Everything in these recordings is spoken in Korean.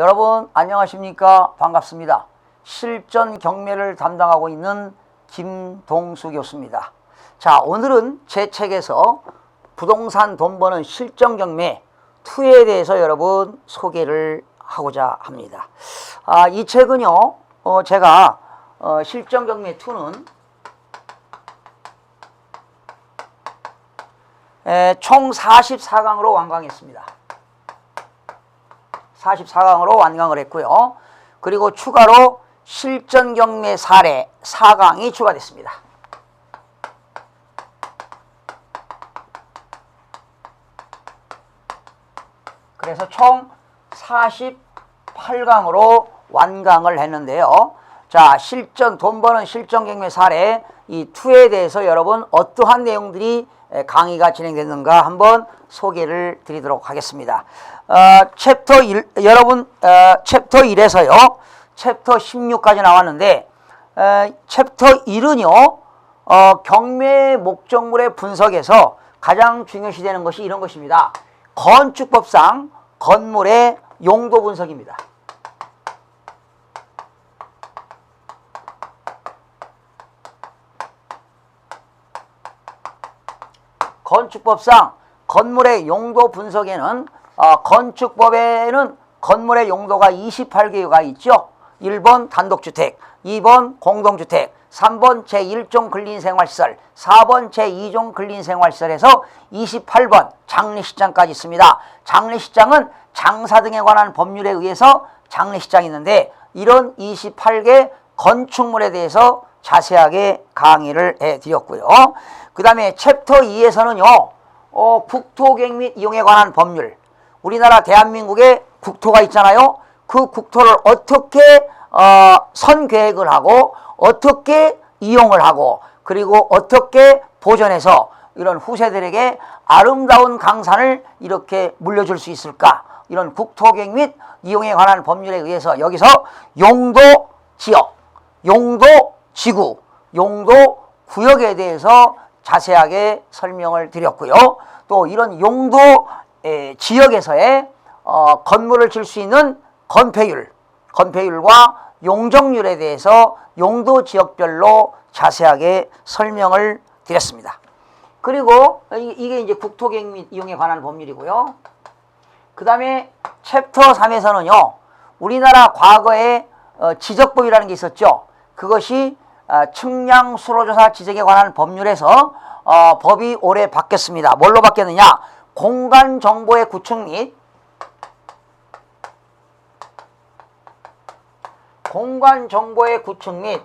여러분 안녕하십니까? 반갑습니다. 실전 경매를 담당하고 있는 김동수 교수입니다. 자 오늘은 제 책에서 부동산 돈 버는 실전 경매 2에 대해서 여러분 소개를 하고자 합니다. 아, 이 책은요 어, 제가 어, 실전 경매 2는 에, 총 44강으로 완강했습니다 44강으로 완강을 했고요. 그리고 추가로 실전 경매 사례 4강이 추가됐습니다. 그래서 총 48강으로 완강을 했는데요. 자, 실전 돈 버는 실전 경매 사례 이 2에 대해서 여러분 어떠한 내용들이 강의가 진행됐는가 한번 소개를 드리도록 하겠습니다. 어, 챕터 1, 여러분 어, 챕터 1에서요. 챕터 16까지 나왔는데 어, 챕터 1은요. 어, 경매 목적물의 분석에서 가장 중요시되는 것이 이런 것입니다. 건축법상 건물의 용도 분석입니다. 건축법상 건물의 용도 분석에는 어, 건축법에는 건물의 용도가 28개가 있죠. 1번 단독주택, 2번 공동주택, 3번 제1종 근린생활시설, 4번 제2종 근린생활시설에서 28번 장례식장까지 있습니다. 장례식장은 장사 등에 관한 법률에 의해서 장례식장이 있는데 이런 28개 건축물에 대해서 자세하게 강의를 해드렸고요. 그 다음에 챕터 2에서는요. 어, 국토계획 및 이용에 관한 법률 우리나라 대한민국에 국토가 있잖아요. 그 국토를 어떻게 어, 선계획을 하고 어떻게 이용을 하고 그리고 어떻게 보존해서 이런 후세들에게 아름다운 강산을 이렇게 물려줄 수 있을까 이런 국토계획 및 이용에 관한 법률에 의해서 여기서 용도 지역, 용도 지구, 용도 구역에 대해서 자세하게 설명을 드렸고요. 또 이런 용도 지역에서의 어, 건물을 질 수 있는 건폐율, 건폐율과 용적률에 대해서 용도 지역별로 자세하게 설명을 드렸습니다. 그리고 이게 이제 국토계획 및 이용에 관한 법률이고요. 그 다음에 챕터 3에서는요, 우리나라 과거에 어, 지적법이라는 게 있었죠. 그것이 어, 측량 수로조사 지적에 관한 법률에서 어, 법이 올해 바뀌었습니다. 뭘로 바뀌었느냐? 공간 정보의 구축 및 공간 정보의 구축 및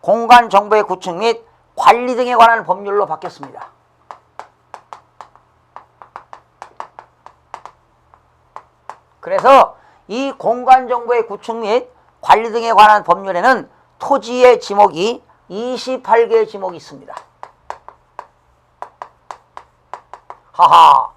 공간 정보의 구축 및 관리 등에 관한 법률로 바뀌었습니다. 그래서 이 공간 정보의 구축 및 관리 등에 관한 법률에는 토지의 지목이 28개의 지목이 있습니다. 하하,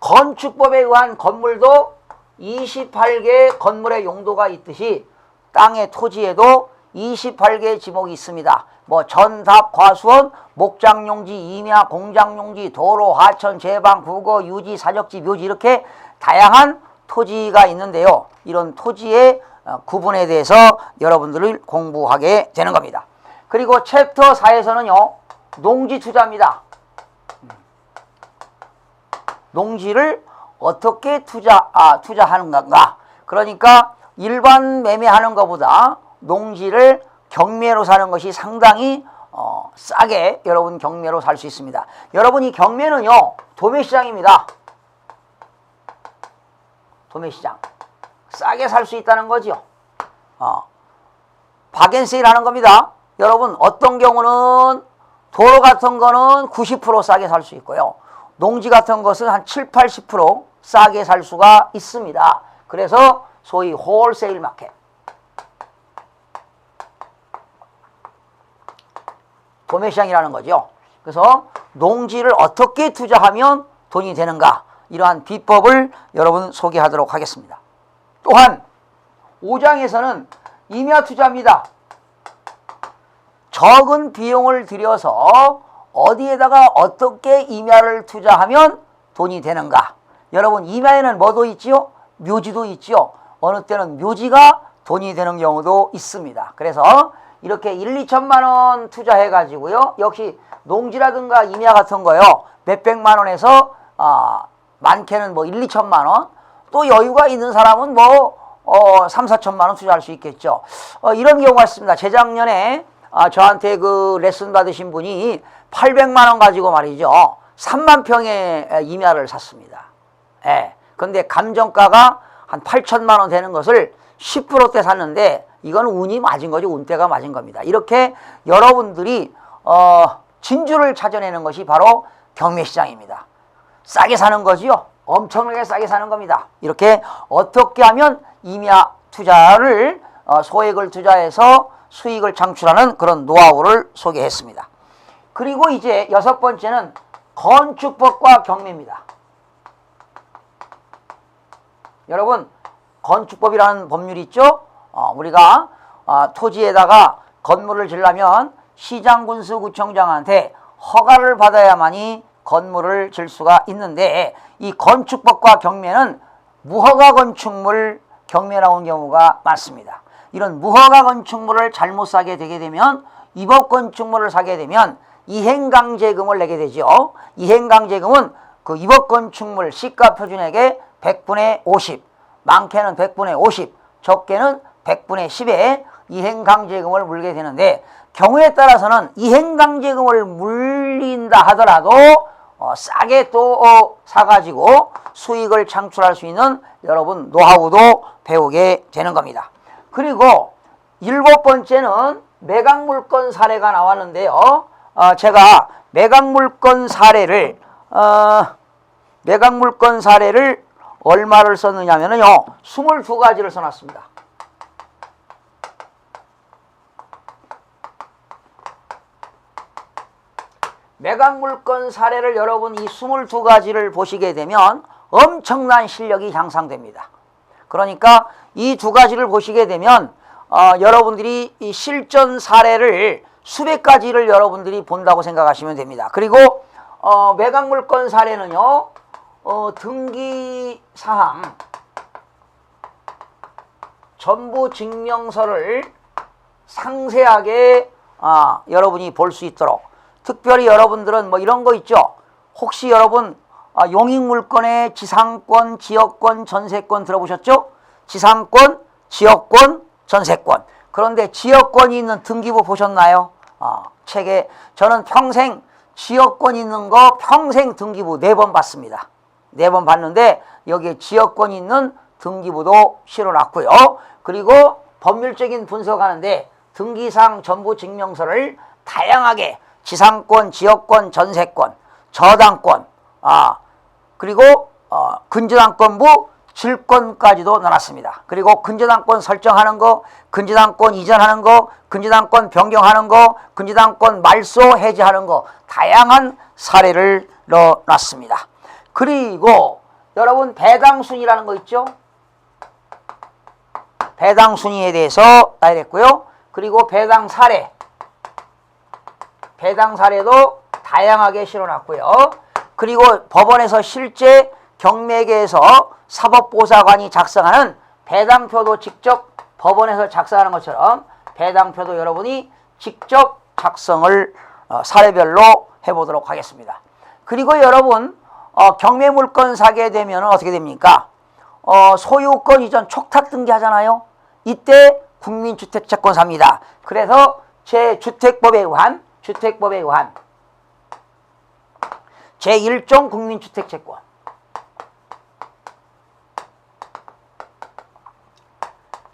건축법에 의한 건물도 28개의 건물의 용도가 있듯이 땅의 토지에도 28개의 지목이 있습니다. 뭐 전답, 과수원, 목장용지, 임야, 공장용지, 도로, 하천, 제방, 국어, 유지, 사적지, 묘지 이렇게 다양한 토지가 있는데요. 이런 토지의 어, 구분에 대해서 여러분들을 공부하게 되는 겁니다. 그리고 챕터 4에서는요. 농지 투자입니다. 농지를 어떻게 투자, 아, 투자하는 건가. 그러니까 일반 매매하는 것보다 농지를 경매로 사는 것이 상당히 어, 싸게 여러분 경매로 살 수 있습니다. 여러분 이 경매는요. 도매시장입니다. 도매시장. 싸게 살 수 있다는 거죠. 어. 바겐세일 하는 겁니다. 여러분 어떤 경우는 도로 같은 거는 90% 싸게 살 수 있고요. 농지 같은 것은 한 7, 80% 싸게 살 수가 있습니다. 그래서 소위 홀세일 마켓. 도매시장이라는 거죠. 그래서 농지를 어떻게 투자하면 돈이 되는가 이러한 비법을 여러분 소개하도록 하겠습니다. 또한 5장에서는 임야 투자입니다. 적은 비용을 들여서 어디에다가 어떻게 임야를 투자하면 돈이 되는가? 여러분 임야에는 뭐도 있지요? 묘지도 있지요. 어느 때는 묘지가 돈이 되는 경우도 있습니다. 그래서 이렇게 1, 2천만 원 투자해 가지고요. 역시 농지라든가 임야 같은 거요. 몇백만 원에서 아, 많게는 뭐 1, 2천만 원. 또 여유가 있는 사람은 뭐 어, 3, 4천만 원 투자할 수 있겠죠. 어, 이런 경우가 있습니다. 재작년에 아, 저한테 그 레슨 받으신 분이 800만 원 가지고 말이죠. 3만 평의 임야를 샀습니다. 예. 근데 감정가가 한 8천만 원 되는 것을 10%대 샀는데 이건 운이 맞은 거죠. 운때가 맞은 겁니다. 이렇게 여러분들이 어, 진주를 찾아내는 것이 바로 경매시장입니다. 싸게 사는 거지요. 엄청나게 싸게 사는 겁니다. 이렇게 어떻게 하면 임야 투자를 어, 소액을 투자해서 수익을 창출하는 그런 노하우를 소개했습니다. 그리고 이제 여섯 번째는 건축법과 경매입니다. 여러분 건축법이라는 법률이 있죠. 어, 우리가 어, 토지에다가 건물을 지려면 시장군수구청장한테 허가를 받아야만이 건물을 질 수가 있는데 이 건축법과 경매는 무허가 건축물 경매 나온 경우가 많습니다. 이런 무허가 건축물을 잘못 사게 되게 되면 위법 건축물을 사게 되면 이행강제금을 내게 되죠. 이행강제금은 그 위법 건축물 시가 표준액의 100분의 50, 많게는 100분의 50, 적게는 100분의 10에 이행강제금을 물게 되는데 경우에 따라서는 이행강제금을 물린다 하더라도 어, 싸게 또 어, 사가지고 수익을 창출할 수 있는 여러분 노하우도 배우게 되는 겁니다. 그리고 일곱 번째는 매각물건 사례가 나왔는데요. 어, 제가 매각물건 사례를 어, 매각물건 사례를 얼마를 썼느냐면요. 22가지를 써놨습니다. 매각물건 사례를 여러분 이 22가지를 보시게 되면 엄청난 실력이 향상됩니다. 그러니까 이 두 가지를 보시게 되면 어, 여러분들이 이 실전 사례를 수백 가지를 여러분들이 본다고 생각하시면 됩니다. 그리고 어, 매각물건 사례는요. 어, 등기 사항 전부 증명서를 상세하게 아, 여러분이 볼 수 있도록 특별히 여러분들은 뭐 이런 거 있죠. 혹시 여러분 아, 용익물건의 지상권, 지역권, 전세권 들어보셨죠? 지상권, 지역권, 전세권. 그런데 지역권이 있는 등기부 보셨나요? 아, 책에 저는 평생 지역권 있는 거 평생 등기부 네 번 봤습니다. 네 번 봤는데 여기에 지역권 있는 등기부도 실어놨고요. 그리고 법률적인 분석하는데 등기상 전부 증명서를 다양하게 지상권, 지역권, 전세권, 저당권, 아 그리고 어, 근저당권부 질권까지도 넣어놨습니다. 그리고 근저당권 설정하는 거, 근저당권 이전하는 거, 근저당권 변경하는 거, 근저당권 말소 해지하는 거 다양한 사례를 넣어놨습니다. 그리고 여러분 배당순이라는 거 있죠? 배당순위에 대해서 나열했고요. 그리고 배당 사례, 배당 사례도 다양하게 실어놨고요. 그리고 법원에서 실제 경매계에서 사법보사관이 작성하는 배당표도 직접 법원에서 작성하는 것처럼 배당표도 여러분이 직접 작성을 어, 사례별로 해보도록 하겠습니다. 그리고 여러분 어, 경매 물건 사게 되면 어떻게 됩니까? 어, 소유권 이전 촉탁 등기하잖아요. 이때 국민주택채권 삽니다. 그래서 제 주택법에 의한 주택법에 의한 제1종 국민주택채권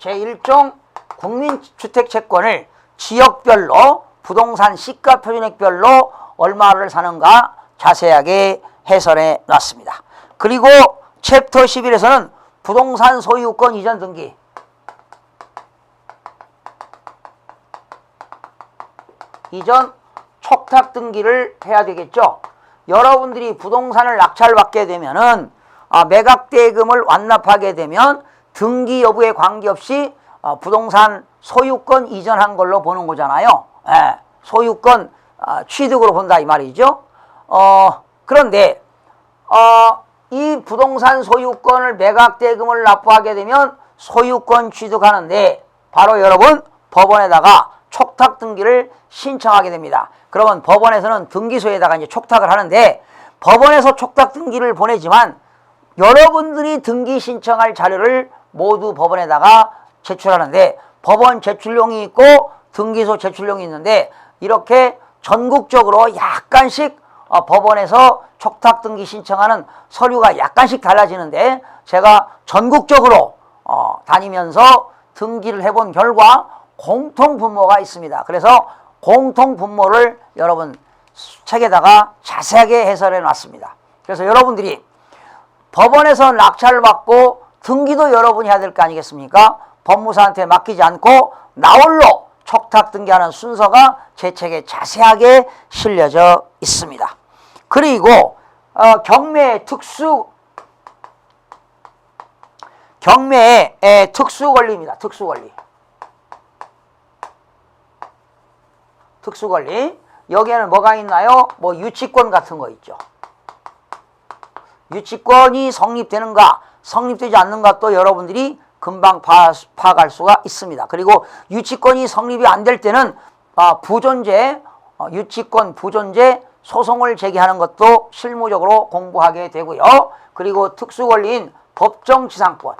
제1종 국민주택채권을 지역별로 부동산 시가 표준액별로 얼마를 사는가 자세하게 해설해 놨습니다. 그리고 챕터 11에서는 부동산 소유권 이전 등기 이전 촉탁 등기를 해야 되겠죠. 여러분들이 부동산을 낙찰받게 되면은 아, 매각 대금을 완납하게 되면 등기 여부에 관계없이 어, 부동산 소유권 이전한 걸로 보는 거잖아요. 예, 소유권 아, 취득으로 본다 이 말이죠. 어, 그런데 어, 이 부동산 소유권을 매각 대금을 납부하게 되면 소유권 취득하는데 바로 여러분 법원에다가 촉탁 등기를 신청하게 됩니다. 그러면 법원에서는 등기소에다가 이제 촉탁을 하는데 법원에서 촉탁 등기를 보내지만 여러분들이 등기 신청할 자료를 모두 법원에다가 제출하는데 법원 제출용이 있고 등기소 제출용이 있는데 이렇게 전국적으로 약간씩 어, 법원에서 촉탁 등기 신청하는 서류가 약간씩 달라지는데 제가 전국적으로 어, 다니면서 등기를 해본 결과 공통 분모가 있습니다. 그래서 공통 분모를 여러분 책에다가 자세하게 해설해 놨습니다. 그래서 여러분들이 법원에서 낙찰을 받고 등기도 여러분이 해야 될 거 아니겠습니까? 법무사한테 맡기지 않고 나홀로 촉탁 등기하는 순서가 제 책에 자세하게 실려져 있습니다. 그리고 어, 경매의 특수 경매의 에, 특수 권리입니다. 특수 권리. 특수 권리. 여기에는 뭐가 있나요? 뭐 유치권 같은 거 있죠. 유치권이 성립되는가, 성립되지 않는가 또 여러분들이 금방 파, 파악할 수가 있습니다. 그리고 유치권이 성립이 안 될 때는 아, 부존재, 어, 유치권 부존재 소송을 제기하는 것도 실무적으로 공부하게 되고요. 그리고 특수권리인 법정지상권,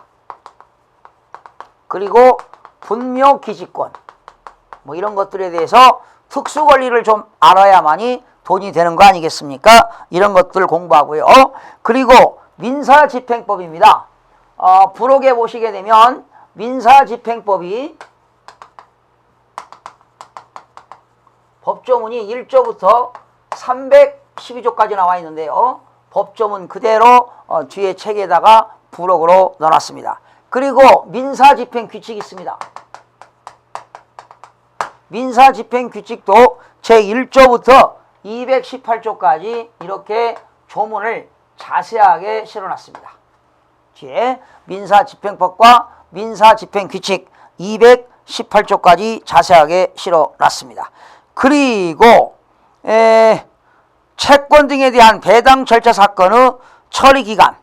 그리고 분묘기지권, 뭐 이런 것들에 대해서 특수 권리를 좀 알아야만이 돈이 되는 거 아니겠습니까? 이런 것들 공부하고요. 그리고 민사집행법입니다. 어, 부록에 보시게 되면 민사집행법이 법조문이 1조부터 312조까지 나와 있는데요. 법조문 그대로 어, 뒤에 책에다가 부록으로 넣어놨습니다. 그리고 민사집행 규칙이 있습니다. 민사 집행 규칙도 제1조부터 218조까지 이렇게 조문을 자세하게 실어놨습니다. 뒤에 민사 집행법과 민사 집행 규칙 218조까지 자세하게 실어놨습니다. 그리고 에, 채권 등에 대한 배당 절차 사건의 처리 기간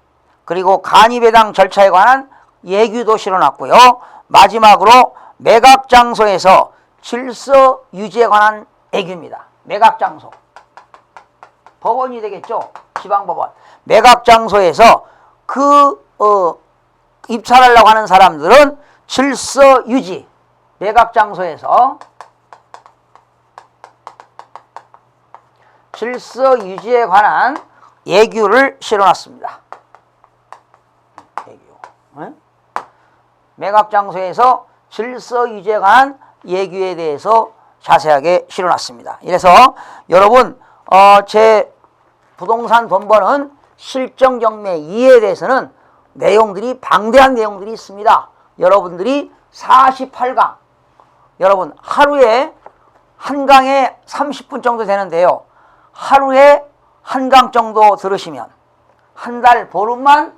그리고 간이 배당 절차에 관한 예규도 실어놨고요. 마지막으로 매각 장소에서 질서 유지에 관한 애규입니다. 매각 장소. 법원이 되겠죠. 지방법원. 매각 장소에서 그 어, 입찰하려고 하는 사람들은 질서 유지. 매각 장소에서 질서 유지에 관한 예규를 실어놨습니다. 예규. 응? 매각 장소에서 질서 유지에 관한 예규에 대해서 자세하게 실어놨습니다. 이래서 여러분 어, 제 부동산 돈 버는 실정 경매 2에 대해서는 내용들이 방대한 내용들이 있습니다. 여러분들이 48강 여러분 하루에 한 강에 30분 정도 되는데요. 하루에 한강 정도 들으시면 한 달 보름만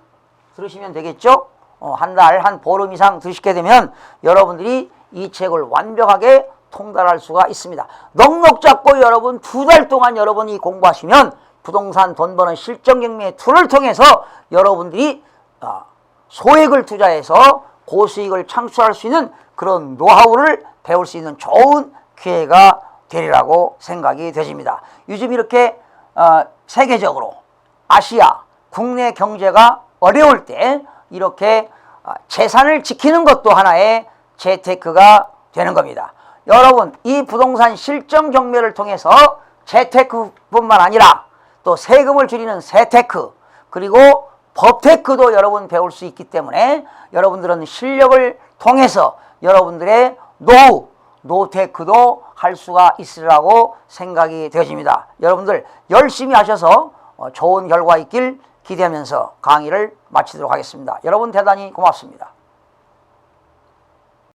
들으시면 되겠죠? 어, 한 달, 한 보름 이상 들으시게 되면 여러분들이 이 책을 완벽하게 통달할 수가 있습니다. 넉넉 잡고 여러분 두 달 동안 여러분이 공부하시면 부동산 돈 버는 실정 경매 툴을 통해서 여러분들이 어, 소액을 투자해서 고수익을 창출할 수 있는 그런 노하우를 배울 수 있는 좋은 기회가 되리라고 생각이 되집니다. 요즘 이렇게 어, 세계적으로 아시아 국내 경제가 어려울 때 이렇게 어, 재산을 지키는 것도 하나의 재테크가 되는 겁니다. 여러분 이 부동산 실정 경매를 통해서 재테크뿐만 아니라 또 세금을 줄이는 세테크 그리고 법테크도 여러분 배울 수 있기 때문에 여러분들은 실력을 통해서 여러분들의 노후, 노테크도 할 수가 있으리라고 생각이 되어집니다. 여러분들 열심히 하셔서 어, 좋은 결과 있길 기대하면서 강의를 마치도록 하겠습니다. 여러분 대단히 고맙습니다.